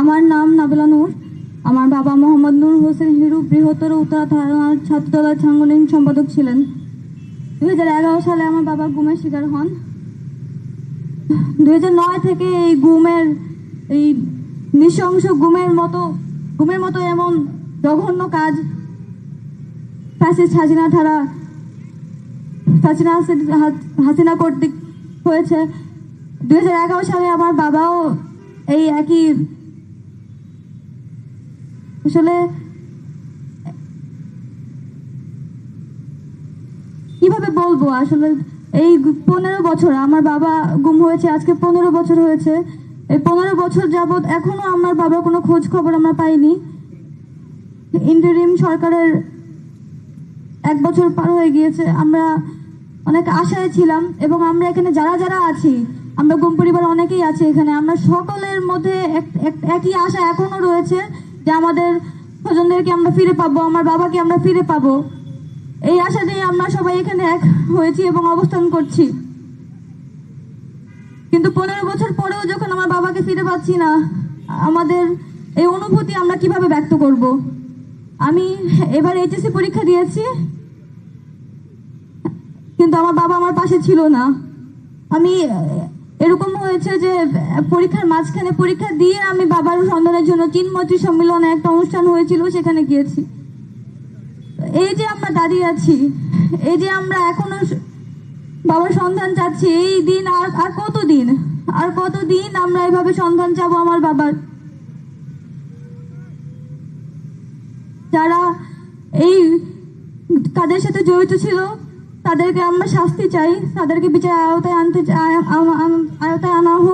আমার নাম নাবিলা নূর। আমার বাবা মোহাম্মদ নূর হোসেন হিরু, বৃহত্তর উত্তরা থানার ছাত্রদলের সাংগঠনিক সম্পাদক ছিলেন। দুই হাজার এগারো সালে আমার বাবা গুমের শিকার হন। দুই হাজার নয় থেকে এই গুমের, এই নৃশংস গুমের মতো গুমের মতো এমন জঘন্য কাজ ফ্যাসিস্ট হাসিনা ছাড়া হাসিনা হাসিনা কর্তৃক হয়েছে। দুই হাজার এগারো সালে আমার বাবাও এই একই আসলে, কীভাবে বলব? আসলে এই পনেরো বছর আমার বাবা গুম হয়েছে, আজকে পনেরো বছর হয়েছে। এই পনেরো বছর যাবত এখনও আমার বাবার কোনো খোঁজ খবর আমরা পাইনি। ইন্টারিম সরকারের এক বছর পার হয়ে গিয়েছে, আমরা অনেক আশায় ছিলাম এবং আমরা এখানে যারা যারা আছি, আমরা গুম পরিবার অনেকেই আছি এখানে, আমরা সকলের মধ্যে এক- এক- একই আশা এখনও রয়েছে। যে আমাদের স্বজনদেরকে আমরা ফিরে পাবো, আমার বাবাকে আমরা ফিরে পাবো। এই আশা নিয়ে আমরা সবাই এখানে এক হয়েছি এবং অবস্থান করছি। কিন্তু পনেরো বছর পরেও যখন আমার বাবাকে ফিরে পাচ্ছি না, আমাদের এই অনুভূতি আমরা কীভাবে ব্যক্ত করব? আমি এবার এইচএসসি পরীক্ষা দিয়েছি, কিন্তু আমার বাবা আমার পাশে ছিল না। আমি এরকম হয়েছে যে, পরীক্ষার মাঝখানে পরীক্ষা দিয়ে আমি বাবার সন্ধানের জন্য চিন্ময়ত্রী সম্মেলনে একটা অনুষ্ঠান হয়েছিল, সেখানে গিয়েছি। এই যে আমরা দাঁড়িয়ে আছি, এই যে আমরা এখনও বাবার সন্ধান চাচ্ছি, এই দিন আর আর কতদিন? আর কতদিন আমরা এভাবে সন্ধান চাবো আমার বাবার? যারা এই কাদের সাথে জড়িত ছিল, তাদেরকে আমরা শাস্তি চাই, তাদেরকে বিচার আওতায় আনতে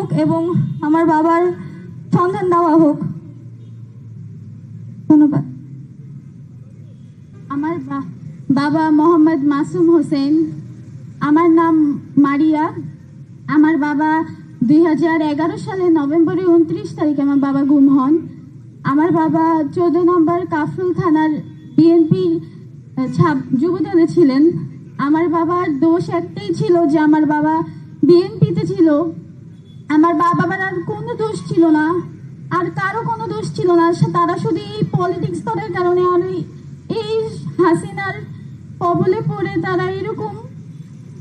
হোক এবং আমার বাবার সন্ধান দেওয়া হোক। ধন্যবাদ। আমার বাবা মোহাম্মদ মাসুম হোসেন, আমার নাম মারিয়া। আমার বাবা দুই হাজার এগারো সালে নভেম্বরের উনত্রিশ তারিখে আমার বাবা গুম হন। আমার বাবা চোদ্দ নম্বর কাফরুল থানার বিএনপি ছাপ যুবদলে ছিলেন। আমার বাবার দোষ একটাই ছিল যে আমার বাবা বিএনপিতে ছিল। আমার বাবার আর কোনো দোষ ছিল না। আর কারও কোনো দোষ ছিল না। তারা শুধু এই পলিটিক্স স্তরের কারণে আর এই- হাসিনার কবলে পড়ে তারা এরকম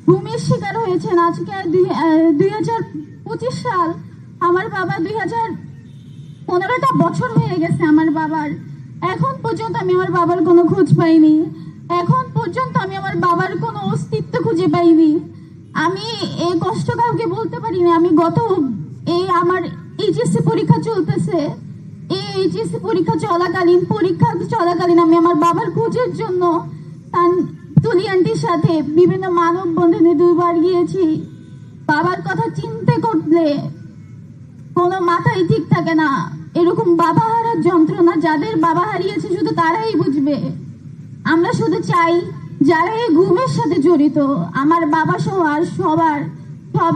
ঘুমের শিকার হয়েছেন। আজকে দুই হাজার পঁচিশ সাল আমার বাবা দুই হাজার পনেরোটা বছর হয়ে গেছে আমার বাবার। এখন পর্যন্ত আমি আমার বাবার কোনো খোঁজ পাইনি। এখন পর্যন্ত আমি আমার বাবার কোনো অস্তিত্ব খুঁজে পাইনি। আমি এই কষ্ট কাউকে বলতে পারি না আমি গত এই আমার এইচএসসি পরীক্ষা চলতেছে। এই এইচএসসি পরীক্ষা চলাকালীন পরীক্ষা চলাকালীন আমি আমার বাবার খোঁজের জন্য তান- তুলি আন্টির সাথে বিভিন্ন মানব বন্ধনে দুবার গিয়েছি। বাবার কথা চিন্তা করলে কোনো মাথায় ঠিক থাকে না। এরকম বাবা হারার যন্ত্রণা যাদের বাবা হারিয়েছে শুধু তারাই বুঝবে। আমরা শুধু চাই যারা এই ঘুমের সাথে জড়িত, আমার বাবা সহ আর সবার সব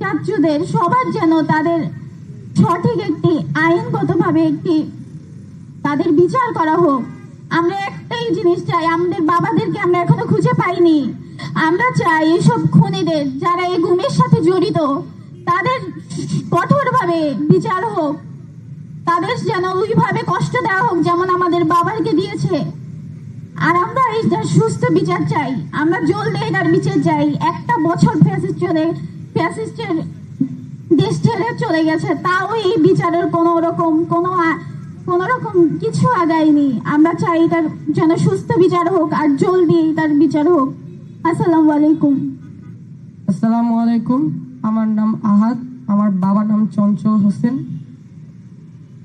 চাচ্চুদের সবার যেন তাদের সঠিক একটি আইনগতভাবে একটি তাদের বিচার করা হোক, আমরা একটাই জিনিস চাই, আমাদের বাবাদেরকে আমরা এখনও খুঁজে পাইনি। আমরা চাই এসব খুনিদের যারা এই গুমের সাথে জড়িত, তাদের কঠোরভাবে বিচার হোক, তাদের যেন ওইভাবে কষ্ট দেওয়া হোক যেমন আমাদের বাবাকে দিয়েছে। আর আমরা এইটার সুস্থ বিচার চাই, আমরা জল জলদি এটার বিচার চাই। একটা বছর ফ্যাসিস্ট চলে ফ্যাসিস্টের দেশ ছেড়ে চলে গেছে, তাও এই বিচারের কোনো রকম, কোনো কোনো রকম কিছু আগায়নি। আমরা চাই এটার যেন সুস্থ বিচার হোক আর জলদি এটার বিচার হোক। আসসালামু আলাইকুম। আসসালামু আলাইকুম। আমার নাম আহাদ, আমার বাবার নাম চঞ্চল হোসেন।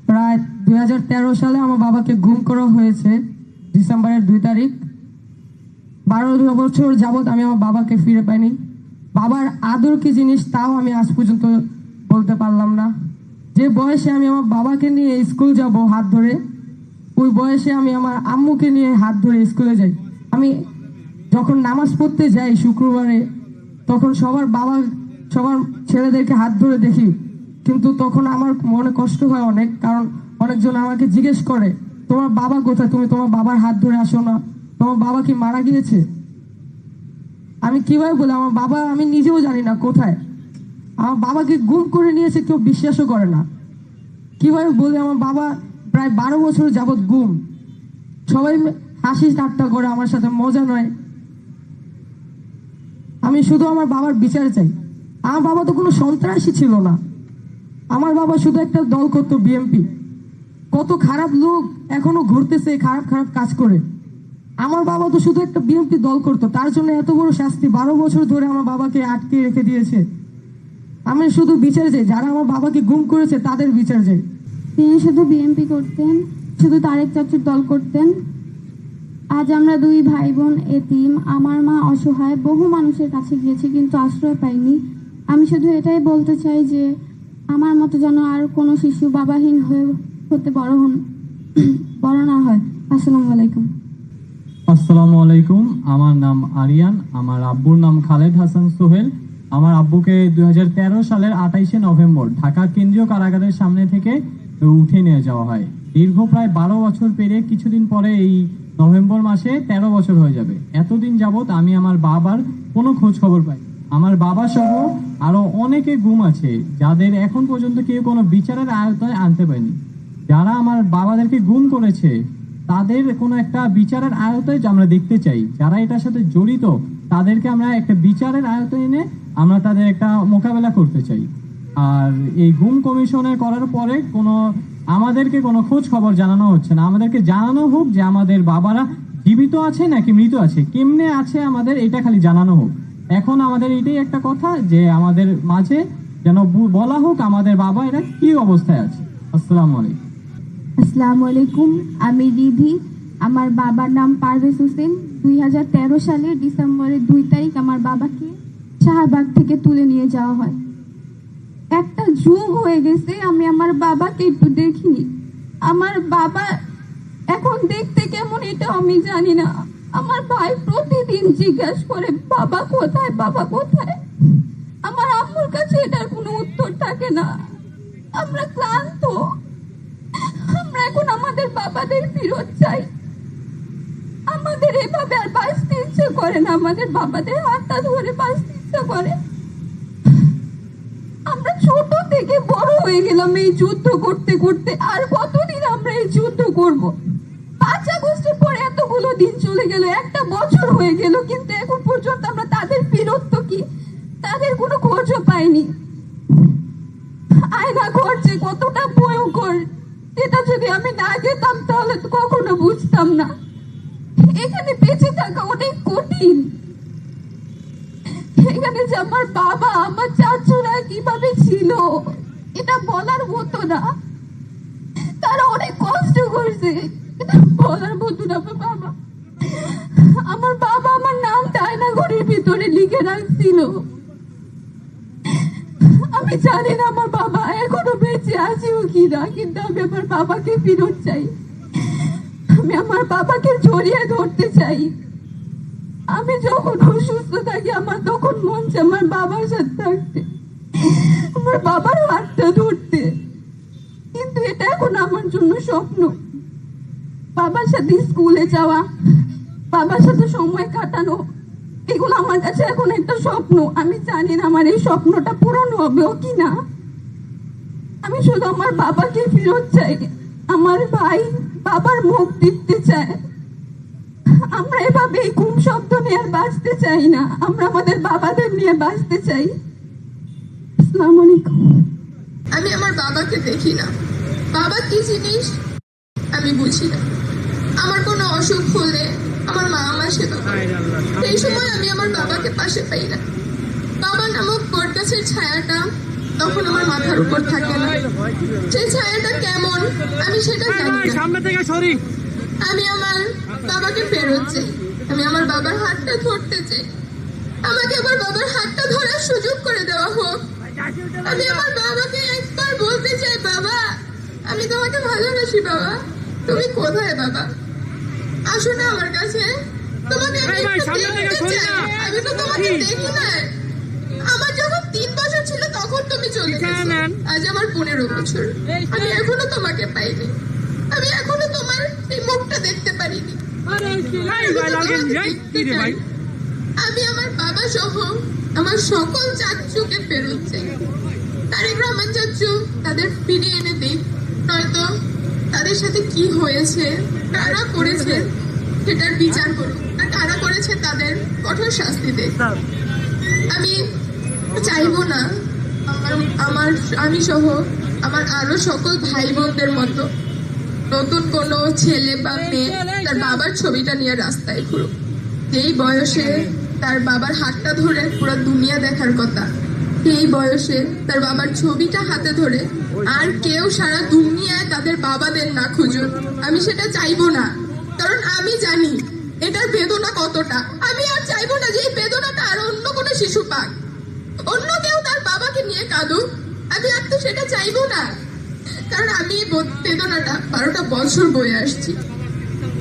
প্রায় দুই হাজার তেরো সালে আমার বাবাকে গুম করা হয়েছে। ডিসেম্বরের দুই তারিখ। বারো বছর যাবৎ আমি আমার বাবাকে ফিরে পাইনি। বাবার আদর কি জিনিস তাও আমি আজ পর্যন্ত বলতে পারলাম না। যে বয়সে আমি আমার বাবাকে নিয়ে স্কুল যাব হাত ধরে, ওই বয়সে আমি আমার আম্মুকে নিয়ে হাত ধরে স্কুলে যাই। আমি যখন নামাজ পড়তে যাই শুক্রবারে, তখন সবার বাবা, সবার ছেলেদেরকে হাত ধরে দেখি। কিন্তু তখন আমার মনে কষ্ট হয় অনেক, কারণ অনেকজন আমাকে জিজ্ঞেস করে তোমার বাবা কোথায়? তুমি তোমার বাবার হাত ধরে আসো না। তোমার বাবা কি মারা গিয়েছে? আমি কীভাবে বলি, আমার বাবা আমি নিজেও জানি না কোথায়। আমার বাবাকে গুম করে নিয়েছে, কেউ বিশ্বাসও করে না। কীভাবে বলি, আমার বাবা প্রায় বারো বছর যাবৎ গুম। সবাই হাসি ঠাট্টা করে, আমার সাথে মজা নয়। আমি শুধু আমার বাবার বিচার চাই। আমার বাবা তো কোনো সন্ত্রাসী ছিল না। আমার বাবা শুধু একটা দল করতো বিএমপি। কত খারাপ লোক এখনও ঘুরতেছে, খারাপ খারাপ কাজ করে। আমার বাবা তো শুধু একটা বিএমপি দল করতো, তার জন্য এত বড় শাস্তি বারো বছর ধরে আমার বাবাকে আটকে রেখে দিয়েছে। আমি শুধু বিচার চাই, যারা আমার বাবাকে গুম করেছে তাদের বিচার চাই। তিনি শুধু বিএনপি করতেন, শুধু তারেক চাচুর দল করতেন। আজ আমরা দুই ভাই বোন এতিম, আমার মা অসহায়, বহু মানুষের কাছে গিয়েছি, কিন্তু আশ্রয় পাইনি। আমি শুধু এটাই বলতে চাই যে, আমার মতো যেন আর কোনো শিশু বাবাহীন হয়ে হতে বড় হন। না হয় আসসালামু আলাইকুম। আসসালামু আলাইকুম, আমার নাম আরিয়ান, আমার আব্বুর নাম খালেদ হাসান সোহেল। আমার আব্বুকে সালের আঠাইশে নভেম্বর ঢাকা কেন্দ্রীয় কারাগারের সামনে থেকে উঠে নিয়ে যাওয়া হয়। দীর্ঘ প্রায় বারো বছর পেরে কিছুদিন পরে এই নভেম্বর মাসে তেরো বছর হয়ে যাবে। এতদিন যাবত আমি আমার বাবার কোনো খোঁজ খবর পাই আমার বাবা সহ আরও অনেকে গুম আছে, যাদের এখন পর্যন্ত কেউ কোনো বিচারের আয়তায় আনতে পারেনি। যারা আমার বাবাদেরকে গুম করেছে, তাদের কোনো একটা বিচারের আয়তায় আমরা দেখতে চাই, যারা এটার সাথে জড়িত, তাদেরকে আমরা একটা বিচারের আয়তায় এনে আমরা তাদের একটা মোকাবেলা করতে চাই। আর এই গুম কমিশনে করার পরে কোনো, আমাদেরকে কোনো খোঁজ খবর জানানো হচ্ছে না। আমাদেরকে জানানো হোক যে আমাদের বাবারা জীবিত আছে নাকি মৃত আছে, কেমনে আছে আমাদের এটা খালি জানানো হোক। এখন আমাদের এটাই একটা কথা যে আমাদের মাঝে যেন বলা হোক আমাদের বাবা এরা কি অবস্থায় আছে। আসসালামু আলাইকুম। আসসালামু আলাইকুম আমি রিধি। আমার বাবার নাম পারভেজ হোসেন। দুই হাজার তেরো সালের ডিসেম্বরের দুই তারিখ আমার বাবাকে শাহবাগ থেকে তুলে নিয়ে যাওয়া হয়। একটা যুগ হয়ে গেছে, আমি আমার বাবাকে একটু দেখিনি। আমার বাবা এখন দেখতে কেমন এটা আমি জানি না। আমার ভাই প্রতিদিন জিজ্ঞাসা করে, বাবা কোথায়? বাবা কোথায়? আমার আম্মুর কাছে এটার কোনো উত্তর থাকে না। আমরা ক্লান্ত। এখন আমাদের বাবাদের ফিরত চাই। আমাদের এভাবে আর বাঁচতে ইচ্ছে করে না। আমাদের বাবাদের হাতটা ধরে বাঁচতে ইচ্ছে করে। আমরা ছোট থেকে বড় হয়ে গেলাম এই যুদ্ধ করতে করতে। আর কতদিন আমরা এই যুদ্ধ করব? পাঁচ আগস্টের পরে এতগুলো দিন চলে গেল, একটা বছর হয়ে গেল, কিন্তু এখন পর্যন্ত আমরা তাদের ফিরত কি? তাদের কোনো খোঁজও পাইনি। আয়না করছে, কতটা ভয়ঙ্কর। আমি না যেতাম তাহলে কখনো বুঝতাম না। এখানে বেঁচে থাকা অনেক কঠিন। এখানে যে আমার বাবা, আমার চাচুরা কীভাবে ছিল, এটা বলার মতো না। তারা অনেক কষ্ট করছে বলার মতো না আমার বাবা। আমার বাবা আমার নামটা আয়না ঘরের ভিতরে লিখে রাখছিল। আমি জানি না আমার বাবা এখনও বেঁচে আছেও কিনা কিন্তু আমি আমার বাবাকে ফেরত চাই। আমি আমার বাবাকে জড়িয়ে ধরতে চাই। আমি যখন অসুস্থ থাকি, আমার তখন মন চায় আমার বাবার সাথে থাকতে। আমার বাবার হাতটা ধরতে। কিন্তু এটা এখন আমার জন্য স্বপ্ন। বাবার সাথে স্কুলে যাওয়া, বাবার সাথে সময় কাটানো এগুলো আমার কাছে এখন একটা স্বপ্ন। আমি জানি না আমার এই স্বপ্নটা পূরণ হবেও কি না আমি শুধু আমার বাবাকে ফেরত চাই, আমার ভাই বাবার মুখ দেখতে চায়। আমরা এভাবে এই ঘুম শব্দ নিয়ে আর বাঁচতে চাই না। আমরা আমাদের বাবাদের নিয়ে বাঁচতে চাই। আসসালামু আলাইকুম। আমি আমার বাবাকে দেখি না। বাবা কি জিনিস? আমি বুঝি না। আমার কোনো অসুখ হলে আমার মা আমার সেবা করে। সেই সময় আমি আমার বাবাকে পাশে পাই না। বাবা নামক বটগাছের ছায়াটা তখন আমার মাথার উপর থাকে না। সেই ছায়াটা কেমন আমি সেটা জানি না। সামনে থেকে সরি। আমি আমার বাবাকে ফেরত চাই। আমি আমার বাবার হাতটা ধরতে চাই। আমাকে আমার বাবার হাতটা ধরার সুযোগ করে দেওয়া হোক। আমি আমার বাবাকে একবার বলতে চাই বাবা আমি তোমাকে ভালোবাসি বাবা। তুমি কোথায় বাবা? আসো না আমার কাছে। তোমাকে আমি একটু চাই। তো তোমাকে? দেখি না। আমার যখন তিন বছর ছিল তখন তুমি চলে গেছো। আজ আমার পনেরো বছর। আমি এখনও তোমাকে পাইনি। আমি এখনও তোমার এই মুখটা দেখতে পারিনি। আমি আমার বাবা সহ আমার সকল চাচুকে ফেরত চাই। তারেক রহমান চাচু তাদের ফিরিয়ে এনে দিই নয়তো তাদের সাথে কি হয়েছে কারা করেছে সেটার বিচার করুন। আর কারা করেছে তাদের কঠোর শাস্তি দেখ আমি চাইব না। আমার আমার আমি সহ আমার আরও সকল ভাই বোনদের মতো নতুন কোনো ছেলে বা মেয়ে তার বাবার ছবিটা নিয়ে রাস্তায় ঘুরুক। যেই বয়সে তার বাবার হাতটা ধরে পুরো দুনিয়া দেখার কথা সেই বয়সে তার বাবার ছবিটা হাতে ধরে আর কেউ সারা দুনিয়ায় তাদের বাবাদের না খুঁজুক। আমি সেটা চাইব না। কারণ আমি জানি এটার বেদনা কতটা। আমি আর চাইব না যে এই বেদনাটা আর অন্য কোনো শিশু পাক। অন্য কেউ তার বাবাকে নিয়ে কাঁদুক। আমি আর তো সেটা চাইব না। কারণ আমি বেদনাটা বারোটা বছর বয়ে আসছি।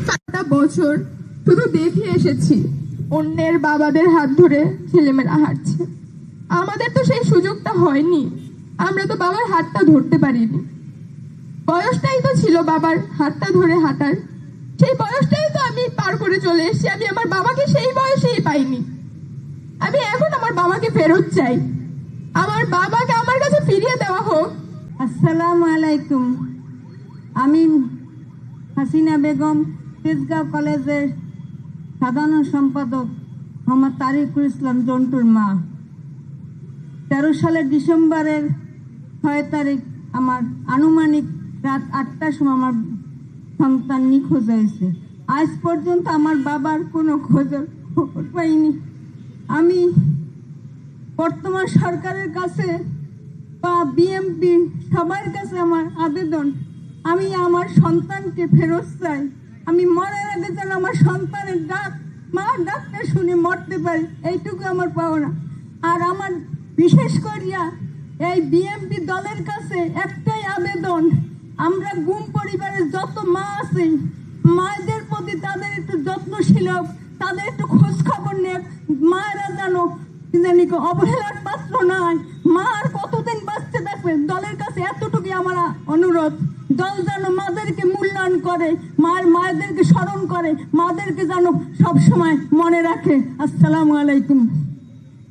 বারোটা বছর শুধু দেখে এসেছি। অন্যের বাবাদের হাত ধরে ছেলেমেয়েরা হাঁটছে। আমাদের তো সেই সুযোগটা হয়নি। আমরা তো বাবার হাতটা ধরতে পারিনি। বয়সটাই তো ছিল বাবার হাতটা ধরে হাঁটার। সেই বয়সটাই তো আমি পার করে চলে এসেছি। আমি আমার বাবাকে সেই বয়সেই পাইনি। আমি এখন আমার বাবাকে ফেরত চাই। আমার বাবাকে আমার কাছে ফিরিয়ে দেওয়া হোক। আসসালামু আলাইকুম। আমি হাসিনা বেগম, তেজগাঁও কলেজের সাধারণ সম্পাদক মোহাম্মদ তারিকুল ইসলাম জন্টুর মা। তেরো সালের ডিসেম্বরের ছয় তারিখ আমার আনুমানিক রাত আটটার সময় আমার সন্তান নিখোঁজ হয়েছে। আজ পর্যন্ত আমার বাবার কোনো খবর পাইনি। আমি বর্তমান সরকারের কাছে বা বিএমপি সবার কাছে আমার আবেদন, আমি আমার সন্তানকে ফেরত চাই। আমি মরার আগে যেন আমার সন্তানের ডাক মা ডাকটা শুনে মরতে পারি, এইটুকু আমার পাওনা। আর আমার বিশেষ করিয়া এই বিএমপি দলের কাছে একটাই আবেদন, আমরা গুম পরিবারের যত মা আছে, মায়েদের প্রতি তাদের একটু যত্নশীল তাদের একটু খোঁজ খবর মায়েরা জানো জানি অবহেলার পাত্র নয়। মা আর কতদিন বাঁচতে থাকবে? দলের কাছে এতটুকু আমার অনুরোধ। দল যেন মাদেরকে মূল্যায়ন করে, মায়ের মায়েদেরকে স্মরণ করে, মাদেরকে যেন সব সময় মনে রাখে। আসসালামু আলাইকুম।